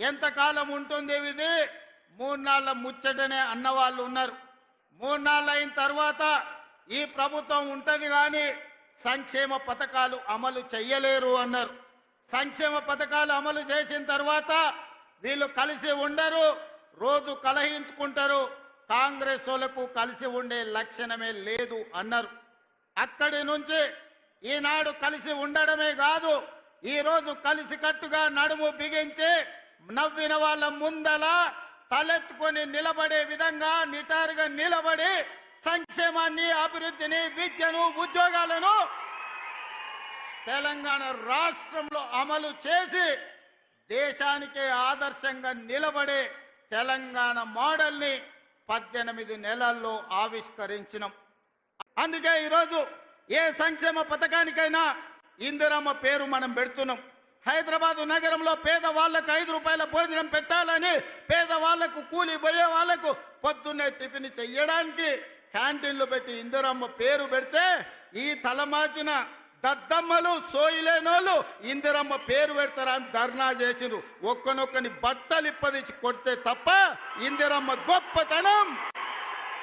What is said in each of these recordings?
ఎంతకాలం ఉంటుంది ఇది? మూడు నాళ్ళ ముచ్చటనే అన్న వాళ్ళు ఉన్నారు. మూడు అయిన తర్వాత ఈ ప్రభుత్వం ఉంటుంది కానీ సంక్షేమ పథకాలు అమలు చెయ్యలేరు అన్నారు. సంక్షేమ పథకాలు అమలు చేసిన తర్వాత వీళ్ళు కలిసి ఉండరు రోజు కలహించుకుంటారు. కాంగ్రెస్ వాళ్ళకు కలిసి ఉండే లక్షణమే లేదు అన్నారు. అక్కడి నుంచి ఈనాడు కలిసి ఉండడమే కాదు ఈరోజు కలిసికట్టుగా నడుము బిగించి నవ్విన వాళ్ళ ముందల తలెత్తుకొని నిలబడే విధంగా నిటారుగా నిలబడి సంక్షేమాన్ని అభివృద్ధిని విద్యను ఉద్యోగాలను తెలంగాణ రాష్ట్రంలో అమలు చేసి దేశానికే ఆదర్శంగా నిలబడే తెలంగాణ మోడల్ని పద్దెనిమిది నెలల్లో ఆవిష్కరించినాం. అందుకే ఈరోజు ఏ సంక్షేమ పథకానికైనా ఇందిరమ్మ పేరు మనం పెడుతున్నాం. హైదరాబాద్ నగరంలో పేదవాళ్ళకు ఐదు రూపాయల భోజనం పెట్టాలని పేదవాళ్ళకు కూలి పోయే వాళ్ళకు పొద్దున్నే టిఫిన్ చెయ్యడానికి క్యాంటీన్లు పెట్టి ఇందిరమ్మ పేరు పెడితే ఈ తలమాచిన దద్దమ్మలు సోయిలేనోళ్ళు ఇందిరమ్మ పేరు పెడతారని ధర్నా చేసిండ్రు. ఒక్కనొక్కని బట్టలు కొడితే తప్ప ఇందిరమ్మ గొప్పతనం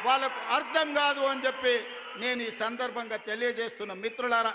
వాళ్ళకు అర్థం కాదు అని చెప్పి నేను ఈ సందర్భంగా తెలియజేస్తున్న మిత్రులారా